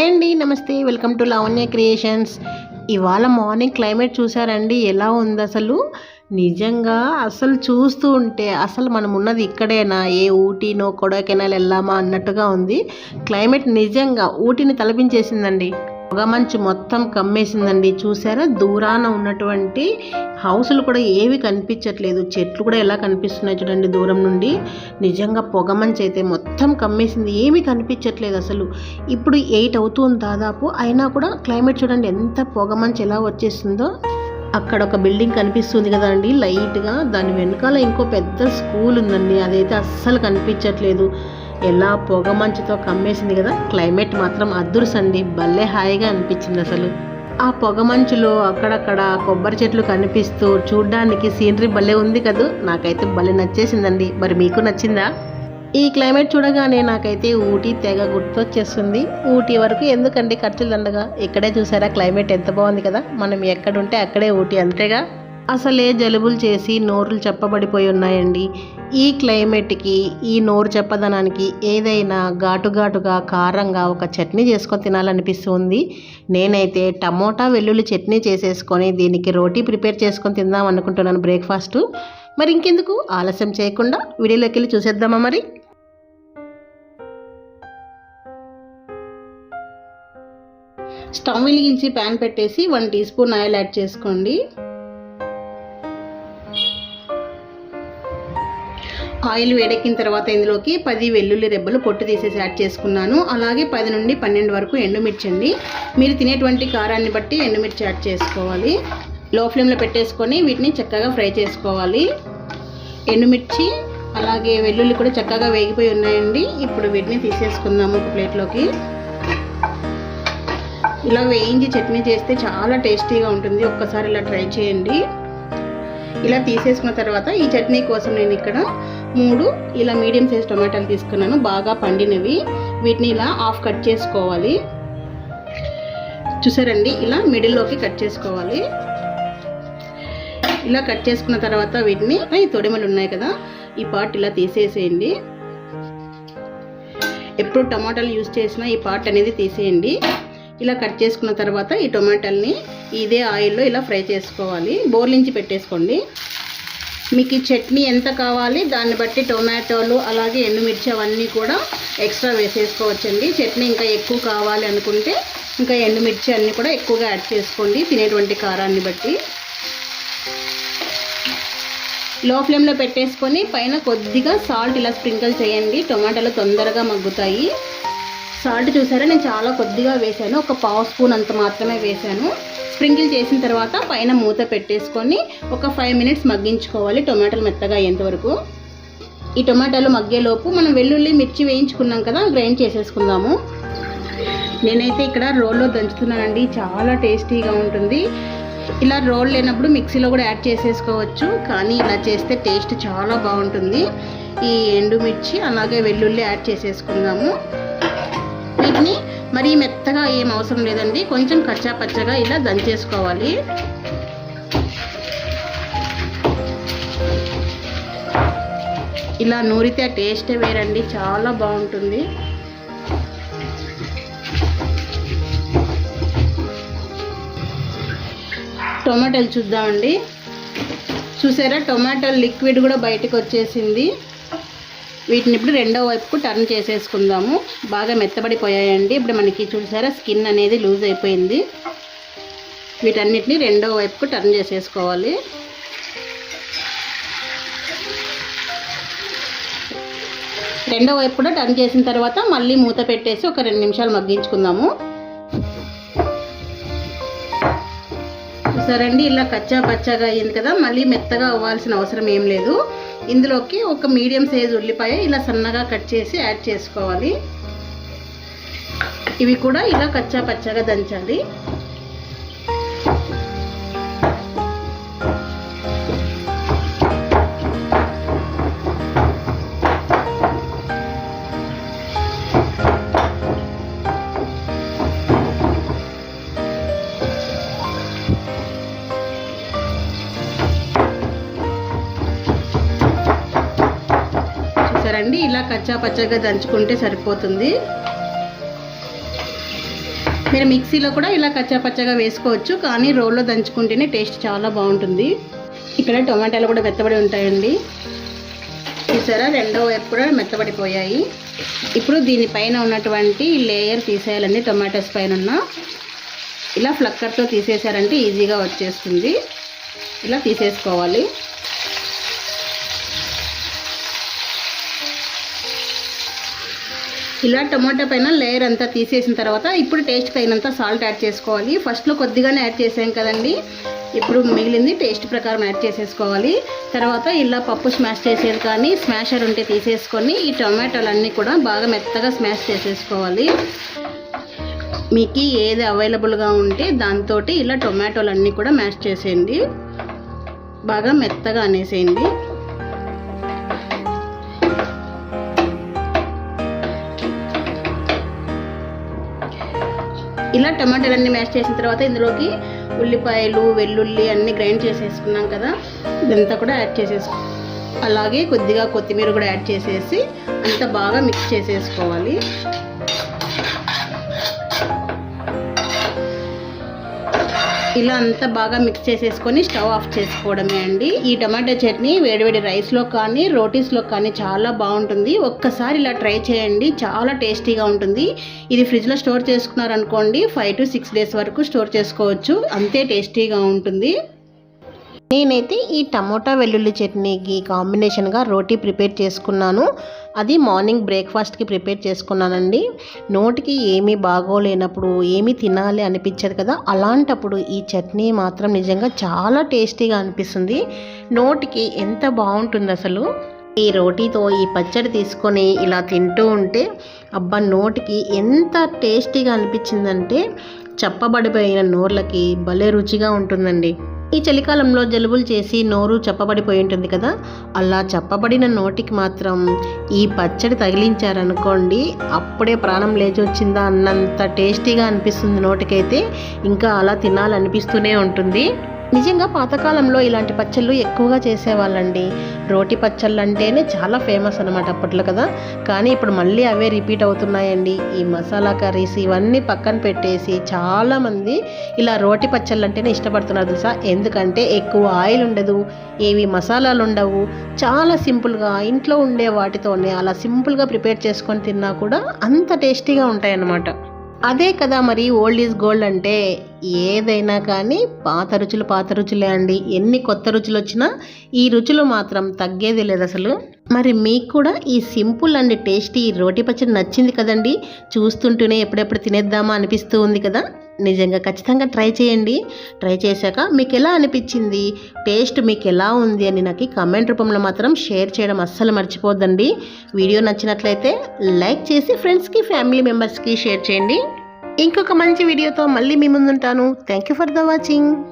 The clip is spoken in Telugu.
హాయ్ అండి నమస్తే. Welcome to Lavanya Creations. ఇవాళ మార్నింగ్ క్లైమేట్ చూసారండి ఎలా ఉంది అసలు? నిజంగా అసలు చూస్తూ ఉంటే అసలు మనం ఉన్నది ఇక్కడేనా? ఏ ఊటీనో కొడైకెనాల్ వెళ్ళామా అన్నట్టుగా ఉంది. క్లైమేట్ నిజంగా ఊటీని తలపించేసిందండి. పొగమంచు మొత్తం కమ్మేసిందండి. చూసారా? దూరాన ఉన్నటువంటి హౌసులు కూడా ఏవి కనిపించట్లేదు. చెట్లు కూడా ఎలా కనిపిస్తున్నాయి చూడండి దూరం నుండి. నిజంగా పొగమంచు అయితే మొత్తం కమ్మేసింది. ఏమీ కనిపించట్లేదు అసలు. ఇప్పుడు ఎయిట్ అవుతుంది దాదాపు. అయినా కూడా క్లైమేట్ చూడండి ఎంత పొగమంచు ఎలా వచ్చేస్తుందో అక్కడ ఒక బిల్డింగ్ కనిపిస్తుంది కదండి. లైట్గా దాని వెనకాల ఇంకో పెద్ద స్కూల్ ఉందండి. అదైతే అస్సలు కనిపించట్లేదు. ఎలా పొగ మంచుతో కమ్మేసింది కదా క్లైమేట్ మాత్రం అద్దురుసండి భలే హాయిగా అనిపించింది అసలు. ఆ పొగ మంచులో అక్కడక్కడ కొబ్బరి చెట్లు కనిపిస్తూ చూడ్డానికి సీనరీ భలే ఉంది కదూ. నాకైతే భలే నచ్చేసిందండి. మరి మీకు నచ్చిందా? ఈ క్లైమేట్ చూడగానే నాకైతే ఊటీ తెగ గుర్తొచ్చేస్తుంది. ఊటీ వరకు ఎందుకండి ఖర్చులు దండగా? ఇక్కడే చూసారా క్లైమేట్ ఎంత బాగుంది కదా. మనం ఎక్కడుంటే అక్కడే ఊటీ అంతేగా? అసలే జలుబులు చేసి నోరులు చెప్పబడిపోయి ఉన్నాయండి. ఈ క్లైమేట్కి ఈ నోరు చెప్పదనానికి ఏదైనా ఘాటు ఘాటుగా కారంగా ఒక చట్నీ చేసుకొని తినాలనిపిస్తుంది. నేనైతే టమోటా వెల్లుల్లి చట్నీ చేసేసుకొని దీనికి రోటీ ప్రిపేర్ చేసుకొని తిందాం అనుకుంటున్నాను బ్రేక్ఫాస్ట్. మరి ఇంకెందుకు? ఆలస్యం చేయకుండా వీడియోలోకి వెళ్ళి చూసేద్దామా మరి? స్టవ్ వెలిగించి ప్యాన్ పెట్టేసి one teaspoon oil add చేసుకోండి. ఆయిల్ వేడెక్కిన తర్వాత ఇందులోకి పది వెల్లుల్లి రెబ్బలు పొట్టు తీసేసి యాడ్ చేసుకున్నాను. అలాగే పది నుండి పన్నెండు వరకు ఎండుమిర్చి అండి. మీరు తినేటువంటి కారాన్ని బట్టి ఎండుమిర్చి యాడ్ చేసుకోవాలి. లో ఫ్లేమ్లో పెట్టేసుకొని వీటిని చక్కగా ఫ్రై చేసుకోవాలి. ఎండుమిర్చి అలాగే వెల్లుల్లి కూడా చక్కగా వేగిపోయి ఉన్నాయండి. ఇప్పుడు వీటిని తీసేసుకుందాము ఒక ప్లేట్లోకి. ఇలా వేయించి చట్నీ చేస్తే చాలా టేస్టీగా ఉంటుంది. ఒక్కసారి ఇలా ట్రై చేయండి. ఇలా తీసేసుకున్న తర్వాత ఈ చట్నీ కోసం నేను ఇక్కడ మూడు ఇలా మీడియం సైజ్ టొమాటోలు తీసుకున్నాను. బాగా పండినవి. వీటిని ఇలా హాఫ్ కట్ చేసుకోవాలి. చూసారండి? ఇలా మిడిల్లోకి కట్ చేసుకోవాలి. ఇలా కట్ చేసుకున్న తర్వాత వీటిని ఈ తొడిమలు ఉన్నాయి కదా ఈ పార్ట్ ఇలా తీసేసేయండి. ఎప్పుడు టమాటాలు యూజ్ చేసినా ఈ పార్ట్ అనేది తీసేయండి. ఇలా కట్ చేసుకున్న తర్వాత ఈ టొమాటోల్ని ఇదే ఆయిల్లో ఇలా ఫ్రై చేసుకోవాలి. బోర్లించి పెట్టేసుకోండి. మీకు ఈ చట్నీ ఎంత కావాలి దాన్ని బట్టి టొమాటోలు అలాగే ఎండుమిర్చి అవన్నీ కూడా ఎక్స్ట్రా వేసేసుకోవచ్చండి. చట్నీ ఇంకా ఎక్కువ కావాలి అనుకుంటే ఇంకా ఎండుమిర్చి అన్నీ కూడా ఎక్కువగా యాడ్ చేసుకోండి తినేటువంటి కారాన్ని బట్టి. లో ఫ్లేమ్లో పెట్టేసుకొని పైన కొద్దిగా సాల్ట్ ఇలా స్ప్రింకిల్ చేయండి టొమాటోలు తొందరగా మగ్గుతాయి. సాల్ట్ చూసారా? నేను చాలా కొద్దిగా వేసాను ఒక పావు స్పూన్ అంత మాత్రమే వేసాను స్ప్రింకిల్ చేసిన తర్వాత పైన మూత పెట్టేసుకొని ఒక ఫైవ్ మినిట్స్ మగ్గించుకోవాలి టొమాటోలు మెత్తగా అయ్యేంతవరకు ఈ టొమాటోలు మగ్గేలోపు మనం వెల్లుల్లి మిర్చి వేయించుకున్నాం కదా గ్రైండ్ చేసేసుకుందాము. నేనైతే ఇక్కడ రోల్లో దంచుతున్నానండి చాలా టేస్టీగా ఉంటుంది. ఇలా రోల్ లేనప్పుడు మిక్సీలో కూడా యాడ్ చేసేసుకోవచ్చు కానీ ఇలా చేస్తే టేస్ట్ చాలా బాగుంటుంది. ఈ ఎండుమిర్చి అలాగే వెల్లుల్లి యాడ్ చేసేసుకుందాము. వీటిని మరీ మెత్తగా ఏం అవసరం లేదండి. కొంచెం కచ్చా పచ్చగా ఇలా దంచేసుకోవాలి. ఇలా నూరితే టేస్టే వేరండి. చాలా బాగుంటుంది. టొమాటోలు చూద్దామండి. చూసారా? టొమాటో లిక్విడ్ కూడా బయటకు వచ్చేసింది. వీటిని ఇప్పుడు రెండో వైపుకు టర్న్ చేసేసుకుందాము. బాగా మెత్తబడిపోయాయండి. ఇప్పుడు మనకి చూసారా స్కిన్ అనేది లూజ్ అయిపోయింది. వీటన్నిటిని రెండో వైపుకు టర్న్ చేసేసుకోవాలి. రెండో వైపు కూడా టర్న్ చేసిన తర్వాత మళ్ళీ మూత పెట్టేసి ఒక రెండు నిమిషాలు మగ్గించుకుందాము. చూసారండి ఇలా కచ్చా పచ్చాగా అయింది కదా. మళ్ళీ మెత్తగా అవ్వాల్సిన అవసరం ఏం లేదు. ఇందులోకి ఒక మీడియం సైజ్ ఉల్లిపాయ ఇలా సన్నగా కట్ చేసి యాడ్ చేసుకోవాలి. ఇవి కూడా ఇలా కచ్చా పచ్చగా దంచాలి. ఇలా కచ్చా పచ్చగా దంచుకుంటే సరిపోతుంది. మీరు మిక్సీలో కూడా ఇలా కచ్చాపచ్చగా వేసుకోవచ్చు కానీ రోల్లో దంచుకుంటేనే టేస్ట్ చాలా బాగుంటుంది. ఇక్కడ టొమాటాలు కూడా మెత్తబడి ఉంటాయండి. చూసారా? రెండో వైపు కూడా మెత్తబడిపోయాయి. ఇప్పుడు దీనిపైన ఉన్నటువంటి లేయర్ తీసేయాలండి టొమాటోస్ పైన ఉన్న ఇలా ఫ్లక్కర్తో తీసేసారంటే ఈజీగా వచ్చేస్తుంది. ఇలా తీసేసుకోవాలి. ఇలా టమాటా పైన లేయర్ అంతా తీసేసిన తర్వాత ఇప్పుడు టేస్ట్ పైనంత సాల్ట్ యాడ్ చేసుకోవాలి. ఫస్ట్లో కొద్దిగానే యాడ్ చేసాం కదండి. ఇప్పుడు మిగిలింది టేస్ట్ ప్రకారం యాడ్ చేసేసుకోవాలి. తర్వాత ఇలా పప్పు స్మాష్ చేసేది కానీ స్మాషర్ ఉంటే తీసేసుకొని ఈ టొమాటోలన్నీ కూడా బాగా మెత్తగా స్మాష్ చేసేసుకోవాలి. మీకు ఏది అవైలబుల్గా ఉంటే దాంతో ఇలా టొమాటోలన్నీ కూడా మ్యాష్ చేసేయండి. బాగా మెత్తగా అనేసేయండి. ఇలా టమాటాలన్నీ మ్యాష్ చేసిన తర్వాత ఇందులోకి ఉల్లిపాయలు వెల్లుల్లి అన్నీ గ్రైండ్ చేసేసుకున్నాం కదా. ఇదంతా కూడా యాడ్ చేసేసుకో అలాగే కొద్దిగా కొత్తిమీర కూడా యాడ్ చేసేసి అంతా బాగా మిక్స్ చేసేసుకోవాలి. ఇలా అంతా బాగా మిక్స్ చేసేసుకొని స్టవ్ ఆఫ్ చేసుకోవడమే అండి. ఈ టమాటో చట్నీ వేడివేడి రైస్లో కానీ రోటీస్లో కానీ చాలా బాగుంటుంది. ఒక్కసారి ఇలా ట్రై చేయండి. చాలా టేస్టీగా ఉంటుంది. ఇది ఫ్రిడ్జ్లో స్టోర్ చేసుకున్నారనుకోండి ఫైవ్ టు సిక్స్ డేస్ వరకు స్టోర్ చేసుకోవచ్చు. అంతే టేస్టీగా ఉంటుంది. నేనైతే ఈ టమోటా వెల్లుల్లి చట్నీకి కాంబినేషన్గా రోటీ ప్రిపేర్ చేసుకున్నాను. అది మార్నింగ్ బ్రేక్ఫాస్ట్కి ప్రిపేర్ చేసుకున్నానండి. నోటికి ఏమీ బాగోలేనప్పుడు ఏమీ తినాలి అనిపించదు కదా అలాంటప్పుడు ఈ చట్నీ మాత్రం నిజంగా చాలా టేస్టీగా అనిపిస్తుంది. నోటికి ఎంత బాగుంటుంది అసలు? ఈ రోటీతో ఈ పచ్చడి తీసుకొని ఇలా తింటూ ఉంటే అబ్బా నోటికి ఎంత టేస్టీగా అనిపించిందంటే చప్పబడిపోయిన నోర్లకి భలే రుచిగా ఉంటుందండి. ఈ చలికాలంలో జలుబులు చేసి నోరు చప్పబడిపోయి ఉంటుంది కదా అలా చప్పబడిన నోటికి మాత్రం ఈ పచ్చడి తగిలించారనుకోండి అప్పుడే ప్రాణం లేచి వచ్చిందా అన్నంత టేస్టీగా అనిపిస్తుంది నోటికైతే. ఇంకా అలా తినాలనిపిస్తూనే ఉంటుంది. నిజంగా పాతకాలంలో ఇలాంటి పచ్చళ్ళు ఎక్కువగా చేసేవాళ్ళండి. రోటి పచ్చళ్ళు అంటేనే చాలా ఫేమస్ అనమాట అప్పట్లో కదా. కానీ ఇప్పుడు మళ్ళీ అవే రిపీట్ అవుతున్నాయండి. ఈ మసాలా కర్రీస్ ఇవన్నీ పక్కన పెట్టేసి చాలామంది ఇలా రోటి పచ్చళ్ళు అంటేనే ఇష్టపడుతున్నారు తెలుసా? ఎందుకంటే ఎక్కువ ఆయిల్ ఉండదు ఏవి మసాలాలు ఉండవు. చాలా సింపుల్గా ఇంట్లో ఉండే వాటితోనే అలా సింపుల్గా ప్రిపేర్ చేసుకొని తిన్నా కూడా అంత టేస్టీగా ఉంటాయన్నమాట. అదే కదా మరి ఓల్డ్ ఈజ్ గోల్డ్ అంటే ఏదైనా కానీ పాత రుచులు పాత రుచులే అండి. ఎన్ని కొత్త రుచులు వచ్చినా ఈ రుచులు మాత్రం తగ్గేది లేదు అసలు. మరి మీకు కూడా ఈ సింపుల్ అండ్ టేస్టీ రోటి పచ్చడి నచ్చింది కదండి? చూస్తుంటూనే ఎప్పుడెప్పుడు తినేద్దామా అనిపిస్తూ ఉంది కదా? నిజంగా ఖచ్చితంగా ట్రై చేయండి. ట్రై చేశాక మీకు ఎలా అనిపించింది? టేస్ట్ మీకు ఎలా ఉంది అని నాకు కమెంట్ రూపంలో మాత్రం షేర్ చేయడం అస్సలు మర్చిపోద్దండి. వీడియో నచ్చినట్లయితే లైక్ చేసి ఫ్రెండ్స్కి ఫ్యామిలీ మెంబర్స్కి షేర్ చేయండి. ఇంకొక మంచి వీడియోతో మళ్ళీ మీ ముందుంటాను. Thank you for the watching.